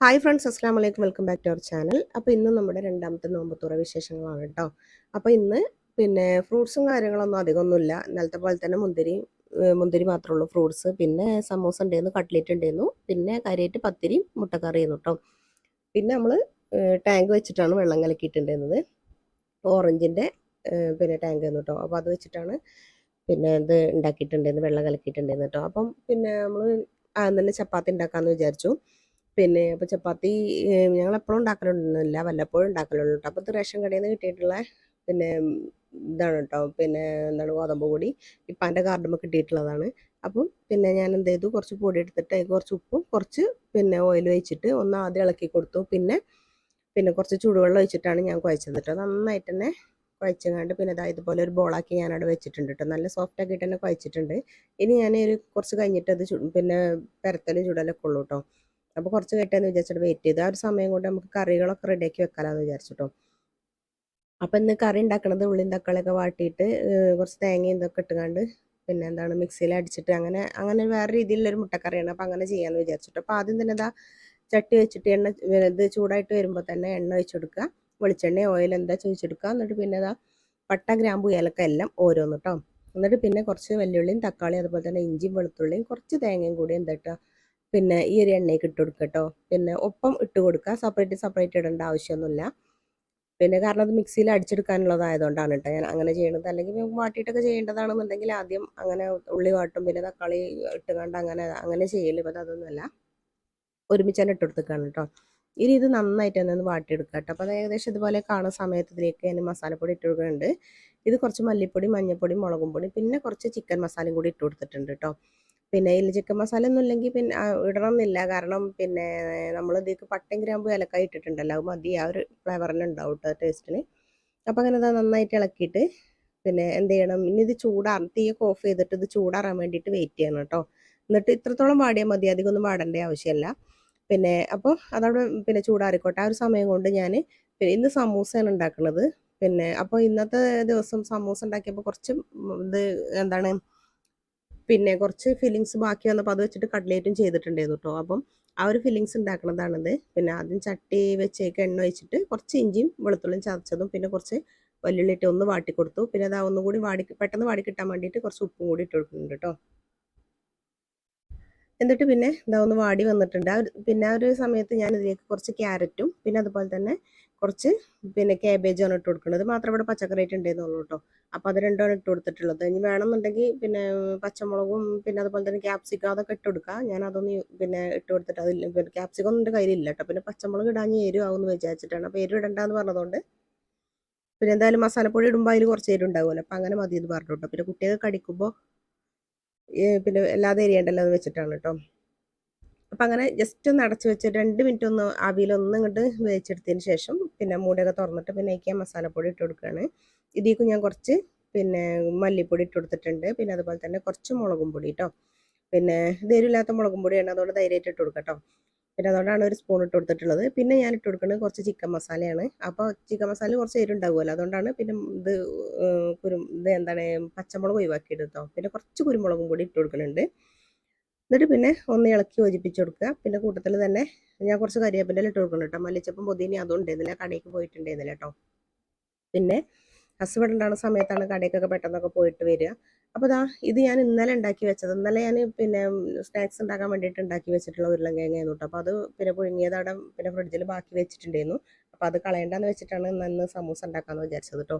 Hi friends അസ്സാം വലൈക്കും welcome back to our channel അപ്പോൾ ഇന്ന് നമ്മുടെ രണ്ടാമത്തെ നോമ്പത്തുറ വിശേഷങ്ങളാണ് കേട്ടോ. അപ്പോൾ ഇന്ന് പിന്നെ ഫ്രൂട്ട്സും കാര്യങ്ങളൊന്നും അധികമൊന്നുമില്ല. ഇന്നലത്തെ പോലെ തന്നെ മുന്തിരി മുന്തിരി മാത്രമേ ഉള്ളൂ ഫ്രൂട്ട്സ് പിന്നെ സമൂസ ഉണ്ടായിരുന്നു കട്ട്ലേറ്റ് ഉണ്ടായിരുന്നു. പിന്നെ കാര്യമായിട്ട് പത്തിരി മുട്ടക്കറിയായിരുന്നു കേട്ടോ. പിന്നെ നമ്മൾ ടാങ്ക് വെച്ചിട്ടാണ് വെള്ളം കലക്കിയിട്ടുണ്ടായിരുന്നത്. ഓറഞ്ചിന്റെ പിന്നെ ടാങ്ക് ആയിരുന്നു കേട്ടോ. അപ്പോൾ അത് വെച്ചിട്ടാണ് പിന്നെ ഇത് ഉണ്ടാക്കിയിട്ടുണ്ടായിരുന്നു വെള്ളം കലക്കിയിട്ടുണ്ടായിരുന്നു കേട്ടോ. അപ്പം പിന്നെ നമ്മൾ ആദ്യം ചപ്പാത്തി ഉണ്ടാക്കാമെന്ന് വിചാരിച്ചു. പിന്നെ അപ്പോൾ ചപ്പാത്തി ഞങ്ങൾ എപ്പോഴും ഉണ്ടാക്കലൊന്നുമില്ല വല്ലപ്പോഴും ഉണ്ടാക്കലുള്ളൂ കേട്ടോ അപ്പോൾ റേഷൻ കടയിൽ നിന്ന് കിട്ടിയിട്ടുള്ള പിന്നെ ഇതാണ് കേട്ടോ പിന്നെ എന്താണ് ഗോതമ്പ് പൊടി ഇപ്പാന്റെ കാർഡുമ്പോൾ കിട്ടിയിട്ടുള്ളതാണ്. അപ്പം പിന്നെ ഞാൻ എന്ത് ചെയ്തു? കുറച്ച് പൊടി എടുത്തിട്ട് കുറച്ച് ഉപ്പും കുറച്ച് പിന്നെ ഓയിൽ ഒഴിച്ചിട്ട് ഒന്ന് ആദ്യം ഇളക്കി കൊടുത്തു. പിന്നെ പിന്നെ കുറച്ച് ചൂടുവെള്ളം ഒഴിച്ചിട്ടാണ് ഞാൻ കുഴച്ചത് കേട്ടോ നന്നായിട്ട് തന്നെ കുഴച്ചങ്ങാണ്ട് പിന്നെ ഇതാ ഇതുപോലെ ഒരു ബോളാക്കി ഞാൻ അവിടെ വെച്ചിട്ടുണ്ട് കേട്ടോ നല്ല സോഫ്റ്റ് ആക്കിയിട്ട് തന്നെ കുഴച്ചിട്ടുണ്ട്. ഇനി ഞാൻ ഒരു കുറച്ച് കഴിഞ്ഞിട്ട് അത് പിന്നെ പെരത്തലും ചൂടലൊക്കെ ഉള്ളൂ കേട്ടോ അപ്പോൾ കുറച്ച് കേട്ടെന്ന് വിചാരിച്ചിട്ട് വെയിറ്റ് ചെയ്ത്. ആ ഒരു സമയം കൊണ്ട് നമുക്ക് കറികളൊക്കെ റെഡിയാക്കി വെക്കാമെന്ന് വിചാരിച്ചിട്ടോ അപ്പം ഇന്ന് കറി ഉണ്ടാക്കണത് ഉള്ളിൻ തക്കാളിയൊക്കെ വാട്ടിയിട്ട് കുറച്ച് തേങ്ങയും ഇതൊക്കെ ഇട്ടുകൊണ്ട് പിന്നെ എന്താണ് മിക്സിയിൽ അടിച്ചിട്ട് അങ്ങനെ അങ്ങനെ വേറെ രീതിയിലുള്ളൊരു മുട്ടക്കറിയാണ്. അപ്പം അങ്ങനെ ചെയ്യാമെന്ന് വിചാരിച്ചിട്ട് അപ്പോൾ ആദ്യം തന്നെ ഇതാ ചട്ടി വെച്ചിട്ട് എണ്ണ ഇത് ചൂടായിട്ട് വരുമ്പോൾ തന്നെ എണ്ണ ഒഴിച്ച് കൊടുക്കുക വെളിച്ചെണ്ണ ഓയിൽ എന്താ ചോദിച്ചെടുക്കുക എന്നിട്ട് പിന്നെ ഇതാ പട്ട ഗ്രാമ്പു ഏലക്ക എല്ലാം ഓരോന്ന് എന്നിട്ട് പിന്നെ കുറച്ച് വെല്ലുള്ളിയും തക്കാളിയും അതുപോലെ തന്നെ ഇഞ്ചിയും വെളുത്തുള്ളിയും കുറച്ച് തേങ്ങയും കൂടി എന്താ പിന്നെ ഈ ഒരു എണ്ണയ്ക്ക് ഇട്ട് കൊടുക്കുക കേട്ടോ പിന്നെ ഒപ്പം ഇട്ട് കൊടുക്കുക. സെപ്പറേറ്റ് സെപ്പറേറ്റ് ഇടേണ്ട ആവശ്യമൊന്നുമില്ല. പിന്നെ കാരണം അത് മിക്സിയിൽ അടിച്ചെടുക്കാനുള്ളതായതുകൊണ്ടാണ് കേട്ടോ ഞാൻ അങ്ങനെ ചെയ്യണത്. അല്ലെങ്കിൽ വാട്ടിയിട്ടൊക്കെ ചെയ്യേണ്ടതാണെന്നുണ്ടെങ്കിൽ ആദ്യം അങ്ങനെ ഉള്ളി വാട്ടും പിന്നെ തക്കാളി ഇട്ട് ഇട്ടുകൊണ്ട് അങ്ങനെ അങ്ങനെ ചെയ്യൽ. ഇപ്പം അതൊന്നുമല്ല. ഒരുമിച്ച് തന്നെ ഇട്ട് കൊടുത്തേക്കാണ് കേട്ടോ ഇനി ഇത് നന്നായിട്ട് തന്നെ ഒന്ന് വാട്ടിയെടുക്കുക കേട്ടോ അപ്പോൾ അത് ഏകദേശം ഇതുപോലെ കാണുന്ന സമയത്ത് ഇതിലേക്ക് ഞാൻ മസാലപ്പൊടി ഇട്ട് കൊടുക്കുന്നുണ്ട്. ഇത് കുറച്ച് മല്ലിപ്പൊടി മഞ്ഞൾപ്പൊടി മുളകും പൊടി പിന്നെ കുറച്ച് ചിക്കൻ മസാലയും കൂടി ഇട്ട് കൊടുത്തിട്ടുണ്ട് കേട്ടോ പിന്നെ ഇല്ല ചിക്കൻ മസാല ഒന്നും ഇല്ലെങ്കിൽ പിന്നെ ആ, ഇടണം എന്നില്ല കാരണം പിന്നെ നമ്മൾ ഇതിലേക്ക് പട്ടയും ഗ്രാമ്പും ഇലക്കായി ഇട്ടിട്ടുണ്ടല്ലോ. അത് മതി. ആ ഒരു ഫ്ലേവറിലുണ്ടാവും കേട്ടോ ടേസ്റ്റിന് അപ്പോൾ അങ്ങനെ അത് നന്നായിട്ട് ഇളക്കിയിട്ട് പിന്നെ എന്ത് ചെയ്യണം? ഇനി ഇത് ചൂടാറും തീയൊക്കെ ഓഫ് ചെയ്തിട്ട് ഇത് ചൂടാറാൻ വേണ്ടിയിട്ട് വെയിറ്റ് ചെയ്യണം കേട്ടോ എന്നിട്ട് ഇത്രത്തോളം വാടിയാൽ മതി. അധികം ഒന്നും വാടേണ്ട ആവശ്യമില്ല പിന്നെ അപ്പോൾ അതവിടെ പിന്നെ ചൂടാറിക്കോട്ടെ. ആ ഒരു സമയം കൊണ്ട് ഞാൻ പിന്നെ ഇന്ന് സമൂസയാണ് ഉണ്ടാക്കുന്നത് പിന്നെ അപ്പോൾ ഇന്നത്തെ ദിവസം സമൂസ ഉണ്ടാക്കിയപ്പോൾ കുറച്ച് ഇത് എന്താണ് പിന്നെ കുറച്ച് ഫില്ലിങ്സ് ബാക്കി വന്നപ്പോൾ അത് വെച്ചിട്ട് കട്ട്ലേറ്റും ചെയ്തിട്ടുണ്ടായിരുന്നു കേട്ടോ അപ്പം ആ ഒരു ഫില്ലിങ്സ് ഉണ്ടാക്കണതാണിത് പിന്നെ ആദ്യം ചട്ടി വെച്ചേക്ക് എണ്ണ ഒഴിച്ചിട്ട് കുറച്ച് ഇഞ്ചിയും വെളുത്തുള്ളിയും ചതച്ചതും പിന്നെ കുറച്ച് വല്യുള്ളി ഇട്ട് ഒന്ന് വാട്ടി കൊടുത്തു പിന്നെ അത് ഒന്നും കൂടി വാടി പെട്ടെന്ന് വാടി കിട്ടാൻ വേണ്ടിയിട്ട് കുറച്ച് ഉപ്പും കൂടി ഇട്ട് കൊടുക്കുന്നുണ്ട് കേട്ടോ എന്നിട്ട് പിന്നെ ഇതാ ഒന്ന് വാടി വന്നിട്ടുണ്ട്. പിന്നെ ആ ഒരു സമയത്ത് ഞാൻ ഇതിലേക്ക് കുറച്ച് ക്യാരറ്റും പിന്നെ അതുപോലെ തന്നെ കുറച്ച് പിന്നെ ക്യാബേജാണ് ഇട്ട് കൊടുക്കുന്നത്. മാത്രം ഇവിടെ പച്ചക്കറി ആയിട്ട് ഉണ്ടായിരുന്നുള്ളൂ കേട്ടോ അപ്പോൾ അത് രണ്ടാണ് ഇട്ട് കൊടുത്തിട്ടുള്ളത്. ഇനി വേണമെന്നുണ്ടെങ്കിൽ പിന്നെ പച്ചമുളകും പിന്നെ അതുപോലെ തന്നെ ക്യാപ്സിക്കം അതൊക്കെ ഇട്ട് കൊടുക്കുക ഞാൻ അതൊന്ന് പിന്നെ ഇട്ട് കൊടുത്തിട്ട് അതില്ല പിന്നെ ക്യാപ്സിക്കം ഒന്നും എന്റെ കയ്യിലില്ല കേട്ടോ പിന്നെ പച്ചമുളക് ഇടാൻ എരിവ് ആവുമെന്ന് വിചാരിച്ചിട്ടാണ്. അപ്പോൾ എരിവ് ഇടണ്ടെന്ന് പറഞ്ഞതുകൊണ്ട് പിന്നെ എന്തായാലും മസാലപ്പൊടി ഇടുമ്പോൾ അതിൽ കുറച്ച് എരിവ് ഉണ്ടാവുമല്ലോ. അപ്പോൾ അങ്ങനെ മതി എന്ന് പറഞ്ഞു കേട്ടോ പിന്നെ കുട്ടികൾക്ക് കടിക്കുമ്പോൾ പിന്നെ എല്ലാതെ എരിയണ്ടല്ലോ എന്ന് വെച്ചിട്ടാണ് കേട്ടോ അപ്പം അങ്ങനെ ജസ്റ്റ് ഒന്ന് അടച്ചു വെച്ച് രണ്ട് മിനിറ്റ് ഒന്ന് ആവിയിലൊന്നും ഇങ്ങോട്ട് വേവിച്ചെടുത്തതിന് ശേഷം പിന്നെ മൂടിയൊക്കെ തുറന്നിട്ട് പിന്നെ എനിക്ക് മസാലപ്പൊടി ഇട്ട് കൊടുക്കുകയാണ് ഇതിലേക്ക് ഞാൻ കുറച്ച് പിന്നെ മല്ലിപ്പൊടി ഇട്ട് കൊടുത്തിട്ടുണ്ട്. പിന്നെ അതുപോലെ തന്നെ കുറച്ച് മുളകും പൊടി കേട്ടോ പിന്നെ ധൈര്യമില്ലാത്ത മുളകും പൊടിയാണ്. അതുകൊണ്ട് ധൈര്യമായിട്ട് ഇട്ട് കൊടുക്കാം കേട്ടോ പിന്നെ അതുകൊണ്ടാണ് ഒരു സ്പൂൺ ഇട്ട് കൊടുത്തിട്ടുള്ളത്. പിന്നെ ഞാൻ ഇട്ട് കൊടുക്കുന്നത് കുറച്ച് ചിക്കൻ മസാലയാണ് അപ്പോൾ ചിക്കൻ മസാല കുറച്ച് എരിവുണ്ടാവുമല്ലോ അതുകൊണ്ടാണ് പിന്നെ ഇത് കുരു ഇത് എന്താണ് പച്ചമുളക് ഒഴിവാക്കിയിട്ട് പിന്നെ കുറച്ച് കുരുമുളകും പൊടി ഇട്ട് കൊടുക്കുന്നുണ്ട് എന്നിട്ട് പിന്നെ ഒന്ന് ഇളക്കി യോജിപ്പിച്ച് കൊടുക്കുക. പിന്നെ കൂട്ടത്തിൽ തന്നെ ഞാൻ കുറച്ച് കരിയേപ്പിന്റെ ഇട്ട് കൊടുക്കണം കേട്ടോ. മല്ലിച്ചപ്പം പൊതിനി അതും ഉണ്ടായിരുന്നില്ല കടയ്ക്ക് പോയിട്ടുണ്ടായിരുന്നില്ല കേട്ടോ. പിന്നെ ഹസ്ബൻഡ് ഉണ്ടാകുന്ന സമയത്താണ് കടയ്ക്കൊക്കെ പെട്ടെന്നൊക്കെ പോയിട്ട് വരിക. അപ്പോൾ ദാ ഇത് ഞാൻ ഇന്നലെ ഉണ്ടാക്കി വെച്ചത്. ഇന്നലെ ഞാൻ പിന്നെ സ്നാക്സ് ഉണ്ടാക്കാൻ വേണ്ടിയിട്ട് ഉണ്ടാക്കി വെച്ചിട്ടുള്ള ഉരുളൻകിഴങ്ങായിരുന്നു കേട്ടോ. അപ്പോൾ അത് പിന്നെ പുഴുങ്ങിയത് അവിടെ പിന്നെ ഫ്രിഡ്ജിൽ ബാക്കി വെച്ചിട്ടുണ്ടായിരുന്നു. അപ്പോൾ അത് കളയണ്ടെന്ന് വെച്ചിട്ടാണ് ഇന്ന് സമൂസ ഉണ്ടാക്കാമെന്ന് വിചാരിച്ചത് കേട്ടോ.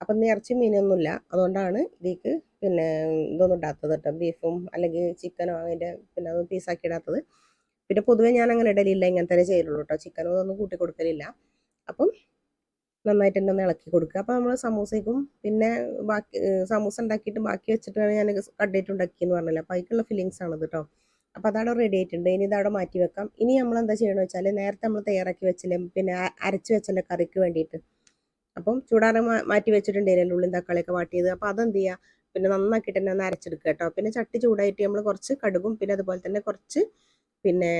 അപ്പം ഇന്ന് ഇറച്ചി മീനൊന്നുമില്ല. അതുകൊണ്ടാണ് ഇതിക്ക് പിന്നെ ഇതൊന്നും ഇടാത്തത് കേട്ടോ. ബീഫും അല്ലെങ്കിൽ ചിക്കനോ അതിന്റെ പിന്നെ അതൊന്നും പീസാക്കി ഇടാത്തത്. പിന്നെ പൊതുവേ ഞാൻ അങ്ങനെ ഇടലില്ല. ഇങ്ങനെ തന്നെ ചെയ്യലുള്ളൂ കേട്ടോ. ചിക്കനോ ഒന്നും കൂട്ടി കൊടുക്കലില്ല. അപ്പം നന്നായിട്ട് തന്നെ ഒന്ന് ഇളക്കി കൊടുക്കുക. അപ്പോൾ നമ്മൾ സമൂസയ്ക്കും പിന്നെ ബാക്കി സമൂസ ഉണ്ടാക്കിയിട്ട് ബാക്കി വെച്ചിട്ടാണ് ഞാൻ കട്ട്ലേറ്റ് ഉണ്ടാക്കിയെന്ന് പറഞ്ഞില്ല. അപ്പോൾ അതിക്കുള്ള ഫില്ലിങ്സ് ആണത് കേട്ടോ. അപ്പോൾ അതവിടെ റെഡി ആയിട്ടുണ്ട്. ഇനി ഇതവിടെ മാറ്റി വെക്കാം. ഇനി നമ്മൾ എന്താ ചെയ്യണമെന്ന് വെച്ചാൽ നേരത്തെ നമ്മൾ തയ്യാറാക്കി വെച്ചില്ലേ പിന്നെ അരച്ച് വെച്ചല്ലേ കറിക്ക് വേണ്ടിയിട്ട്. അപ്പം ചൂടാറാൻ മാ- മാറ്റി വെച്ചിട്ടുണ്ടായിരുന്നു ഉള്ളിയും തക്കാളിയൊക്കെ വാട്ടിയത്. അപ്പോൾ അതെന്ത് ചെയ്യുക പിന്നെ നന്നാക്കിയിട്ട് തന്നെ ഒന്ന് അരച്ചെടുക്കുക കേട്ടോ. പിന്നെ ചട്ടി ചൂടായിട്ട് നമ്മൾ കുറച്ച് കടുകും പിന്നെ അതുപോലെ തന്നെ കുറച്ച് പിന്നെ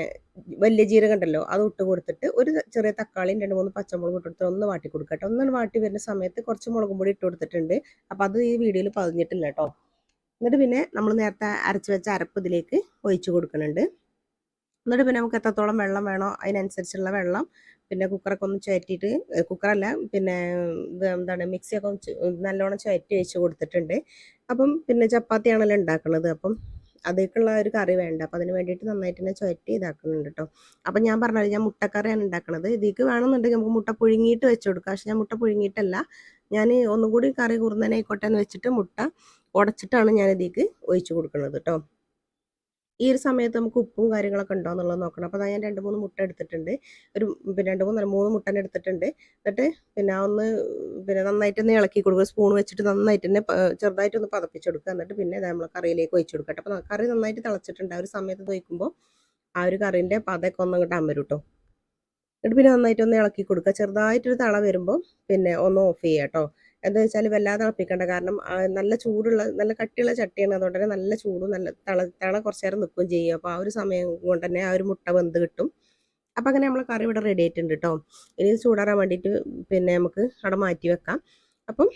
വലിയ ജീരകം ഉണ്ടല്ലോ അത് ഇട്ട് കൊടുത്തിട്ട് ഒരു ചെറിയ തക്കാളിയും രണ്ട് മൂന്ന് പച്ചമുളകും ഇട്ട് ഒന്ന് വാട്ടി കൊടുക്കുക കേട്ടോ. ഒന്നും വാട്ടി വരുന്ന സമയത്ത് കുറച്ച് മുളകും പൊടി ഇട്ട് കൊടുത്തിട്ടുണ്ട്. അപ്പം അത് ഈ വീഡിയോയിൽ പതിഞ്ഞിട്ടില്ല കേട്ടോ. എന്നിട്ട് പിന്നെ നമ്മൾ നേരത്തെ അരച്ച് വെച്ച അരപ്പ് ഇതിലേക്ക് ഒഴിച്ച് കൊടുക്കുന്നുണ്ട്. എന്നിട്ട് പിന്നെ നമുക്ക് എത്രത്തോളം വെള്ളം വേണോ അതിനനുസരിച്ചുള്ള വെള്ളം പിന്നെ കുക്കറൊക്കെ ഒന്ന് ചുരറ്റിയിട്ട് കുക്കറല്ല പിന്നെ എന്താണ് മിക്സിയൊക്കെ നല്ലോണം ചുരറ്റി വെച്ച് കൊടുത്തിട്ടുണ്ട്. അപ്പം പിന്നെ ചപ്പാത്തിയാണല്ലോ ഉണ്ടാക്കുന്നത് അപ്പം അതേക്കുള്ള ഒരു കറി വേണ്ട. അപ്പം അതിന് വേണ്ടിയിട്ട് നന്നായിട്ട് തന്നെ ചുരറ്റി ഇതാക്കുന്നുണ്ട് കേട്ടോ അപ്പം ഞാൻ പറഞ്ഞത് ഞാൻ മുട്ടക്കറിയാണ് ഉണ്ടാക്കുന്നത് ഇതിക്ക് വേണമെന്നുണ്ടെങ്കിൽ നമുക്ക് മുട്ട പുഴുങ്ങിയിട്ട് വെച്ച് കൊടുക്കാം. പക്ഷെ ഞാൻ മുട്ട പുഴുങ്ങിയിട്ടല്ല. ഞാൻ ഒന്നും കൂടി കറി കുറുന്നനായിക്കോട്ടെ എന്ന് വെച്ചിട്ട് മുട്ട ഉടച്ചിട്ടാണ് ഞാൻ ഇതിക്ക് ഒഴിച്ചു കൊടുക്കുന്നത് കേട്ടോ ഈ ഒരു സമയത്ത് നമുക്ക് ഉപ്പും കാര്യങ്ങളൊക്കെ ഉണ്ടോ എന്നുള്ളത് നോക്കണം. അപ്പോൾ ഞാൻ രണ്ട് മൂന്ന് മുട്ട എടുത്തിട്ടുണ്ട്. ഒരു പിന്നെ രണ്ട് മൂന്ന് മൂന്ന് മുട്ട എടുത്തിട്ടുണ്ട്. എന്നിട്ട് പിന്നെ ഒന്ന് പിന്നെ നന്നായിട്ട് ഒന്ന് ഇളക്കി കൊടുക്കുക. സ്പൂൺ വെച്ചിട്ട് നന്നായിട്ട് തന്നെ ചെറുതായിട്ട് ഒന്ന് പതപ്പിച്ചെടുക്കുക എന്നിട്ട് പിന്നെ നമ്മൾ കറിയിലേക്ക് ഒഴിച്ച് കൊടുക്കുക അപ്പോൾ കറി നന്നായിട്ട് തിളച്ചിട്ടുണ്ട്. ആ ഒരു സമയത്ത് തോയ്ക്കുമ്പോൾ ആ ഒരു കറീന്റെ പതൊക്കെ ഒന്ന് അങ്ങോട്ട് അമരും കേട്ടോ. എന്നിട്ട് പിന്നെ നന്നായിട്ട് ഒന്ന് ഇളക്കി കൊടുക്കുക. ചെറുതായിട്ടൊരു തള വരുമ്പോൾ പിന്നെ ഒന്ന് ഓഫ് ചെയ്യാം കേട്ടോ. എന്താ വെച്ചാൽ വല്ലാതെ തിളപ്പിക്കേണ്ട. കാരണം നല്ല ചൂടുള്ള നല്ല കട്ടിയുള്ള ചട്ടിയാണ്. അതുകൊണ്ട് തന്നെ നല്ല ചൂടും നല്ല തള തള കുറച്ച് നേരം നിൽക്കുകയും ചെയ്യും. അപ്പോൾ ആ ഒരു സമയം കൊണ്ട് തന്നെ ആ ഒരു മുട്ട വെന്ത് കിട്ടും. അപ്പോൾ അങ്ങനെ നമ്മൾ കറി ഇവിടെ റെഡി ആയിട്ടുണ്ട് കേട്ടോ ഇനി ചൂടാറാൻ വേണ്ടിയിട്ട് പിന്നെ നമുക്ക് അവിടെ മാറ്റി വെക്കാം. അപ്പം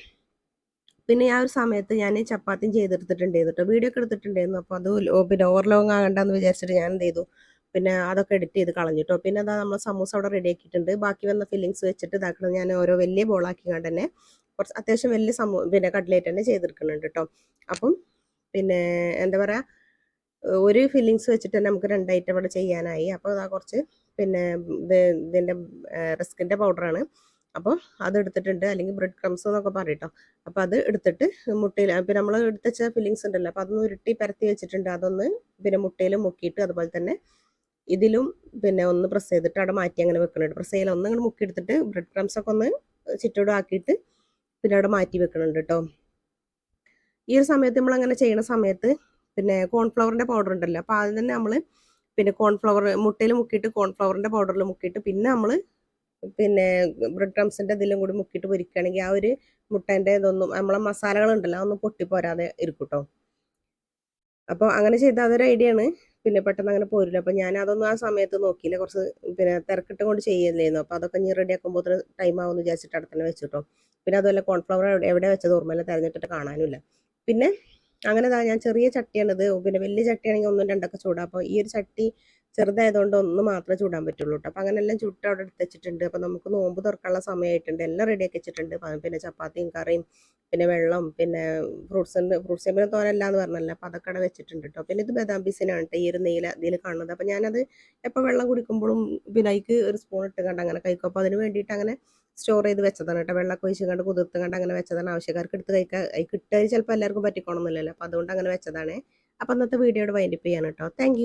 പിന്നെ ആ ഒരു സമയത്ത് ഞാൻ ചപ്പാത്തിയും ചെയ്തെടുത്തിട്ടുണ്ടായിരുന്നു കേട്ടോ വീഡിയോ ഒക്കെ എടുത്തിട്ടുണ്ടായിരുന്നു. അപ്പോൾ അത് പിന്നെ ഓവർ ലോങ് ആകണ്ടെന്ന് വിചാരിച്ചിട്ട് ഞാൻ എന്ത് ചെയ്തു? പിന്നെ അതൊക്കെ എഡിറ്റ് ചെയ്ത് കളഞ്ഞു കേട്ടോ പിന്നെ അതാ നമ്മൾ സമൂസ അവിടെ റെഡി ആക്കിയിട്ടുണ്ട്. ബാക്കി വന്ന ഫില്ലിങ്സ് വെച്ചിട്ട് ഇതാക്കണം. ഞാൻ ഓരോ വലിയ ബോളാക്കി കണ്ട് തന്നെ കുറച്ച് അത്യാവശ്യം വലിയ സംഭവം പിന്നെ കട്ട്ലേറ്റ് തന്നെ ചെയ്തെടുക്കുന്നുണ്ട് കേട്ടോ അപ്പം പിന്നെ എന്താ പറയുക ഒരു ഫില്ലിങ്സ് വെച്ചിട്ട് തന്നെ നമുക്ക് രണ്ട് ഐറ്റം ഇവിടെ ചെയ്യാനായി. അപ്പോൾ അതാ കുറച്ച് പിന്നെ ഇത് ഇതിന്റെ റിസ്കിന്റെ പൗഡറാണ്. അപ്പോൾ അത് എടുത്തിട്ടുണ്ട്. അല്ലെങ്കിൽ ബ്രെഡ് ക്രംസ് എന്നൊക്കെ പറയട്ടോ അപ്പോൾ അത് എടുത്തിട്ട് മുട്ടയിൽ പിന്നെ നമ്മൾ എടുത്തുവെച്ച ഫില്ലിങ്സ് ഉണ്ടല്ലോ. അപ്പോൾ അതൊന്ന് ഉരുട്ടി പരത്തി വെച്ചിട്ടുണ്ട്. അതൊന്ന് പിന്നെ മുട്ടയിൽ മുക്കിയിട്ട് അതുപോലെ തന്നെ ഇതിലും പിന്നെ ഒന്ന് പ്രസ് ചെയ്തിട്ട് അവിടെ മാറ്റി അങ്ങനെ വെക്കുന്നുണ്ട്. പ്രസ് ചെയ്യൽ ഒന്ന് മുക്കിയെടുത്തിട്ട് ബ്രെഡ് ക്രംസ് ഒക്കെ ഒന്ന് ചുറ്റോടും ആക്കിയിട്ട് പിന്നെ അവിടെ മാറ്റി വെക്കുന്നുണ്ട് കേട്ടോ ഈ ഒരു സമയത്ത് നമ്മൾ അങ്ങനെ ചെയ്യുന്ന സമയത്ത് പിന്നെ കോൺഫ്ലവറിന്റെ പൗഡർ ഉണ്ടല്ലോ അപ്പോൾ ആദ്യം തന്നെ നമ്മൾ പിന്നെ കോൺഫ്ലവർ മുട്ടയിൽ മുക്കിയിട്ട് കോൺഫ്ലവറിന്റെ പൗഡറിൽ മുക്കിയിട്ട് പിന്നെ നമ്മൾ പിന്നെ ബ്രെഡ് ക്രംസിന്റെ ഇതിലും കൂടി മുക്കിയിട്ട് പൊരിക്കുകയാണെങ്കിൽ ആ ഒരു മുട്ടേന്റെ ഇതൊന്നും നമ്മളെ മസാലകളുണ്ടല്ലോ അതൊന്നും പൊട്ടിപ്പോരാതെ ഇരിക്കും കേട്ടോ അപ്പോൾ അങ്ങനെ ചെയ്താൽ അതൊരു ഐഡിയ ആണ്. പിന്നെ പെട്ടെന്ന് അങ്ങനെ പോരില്ല. അപ്പോൾ ഞാൻ അതൊന്നും ആ സമയത്ത് നോക്കിയില്ല. കുറച്ച് പിന്നെ തിരക്കിട്ട് കൊണ്ട് ചെയ്യുന്നില്ലായിരുന്നു അപ്പോൾ അതൊക്കെ ഇനി റെഡി ആക്കുമ്പോൾ ടൈം ആവുമെന്ന് വിചാരിച്ചിട്ട് അടുത്തന്നെ വെച്ചിട്ടോ പിന്നെ അതുപോലെ കോൺഫ്ലവർ എവിടെ വെച്ചത് ഓർമ്മയില്ല തിരഞ്ഞിട്ടിട്ട് കാണാനുമില്ല. പിന്നെ അങ്ങനെ ഞാൻ ചെറിയ ചട്ടിയാണിത് പിന്നെ വലിയ ചട്ടിയാണെങ്കിൽ ഒന്നും രണ്ടൊക്കെ ചൂടാം. അപ്പോൾ ഈ ഒരു ചട്ടി ചെറുതായതുകൊണ്ട് ഒന്ന് മാത്രമേ ചൂടാൻ പറ്റുള്ളൂ കേട്ടോ. അങ്ങനെ എല്ലാം ചുട്ട് അവിടെ എടുത്ത് വെച്ചിട്ടുണ്ട്. അപ്പോൾ നമുക്ക് നോമ്പ് തുറക്കാനുള്ള സമയമായിട്ടുണ്ട്. എല്ലാം റെഡിയാക്കി വെച്ചിട്ടുണ്ട്. പിന്നെ ചപ്പാത്തിയും കറിയും പിന്നെ വെള്ളം പിന്നെ ഫ്രൂട്ട്സ് ഉണ്ട് ഫ്രൂട്ട്സ് പിന്നെ തോരല്ല എന്ന് പറഞ്ഞല്ലോ. അപ്പോൾ അതൊക്കെ അവിടെ വെച്ചിട്ടുണ്ട് കേട്ടോ. പിന്നെ ഇത് ബദാം പീസിനാണ് കേട്ടോ ഈ ഒരു നീല ഇതിൽ കാണുന്നത്. അപ്പോൾ ഞാനത് എപ്പോൾ വെള്ളം കുടിക്കുമ്പോഴും പിന്നെ അതിക്ക് ഒരു സ്പൂൺ ഇട്ട് കണ്ട് അങ്ങനെ കഴിക്കും. അപ്പോൾ അതിന് വേണ്ടിയിട്ട് അങ്ങനെ സ്റ്റോർ ചെയ്ത് വെച്ചതാണ് കേട്ടോ. വെള്ളമൊക്കെ ഒഴിച്ച് കണ്ട് കുതിർത്ത് കണ്ട് അങ്ങനെ വെച്ചതാണ്. ആവശ്യക്കാർക്ക് എടുത്ത് കഴിക്കാൻ കിട്ടാൻ ചിലപ്പോൾ എല്ലാവർക്കും പറ്റിക്കണമെന്നില്ലല്ലോ അപ്പോൾ അതുകൊണ്ട് അങ്ങനെ വെച്ചതാണ്. അപ്പോൾ ഇന്നത്തെ വീഡിയോയുടെ വൈൻഡപ്പ് ചെയ്യാണ് കേട്ടോ. താങ്ക്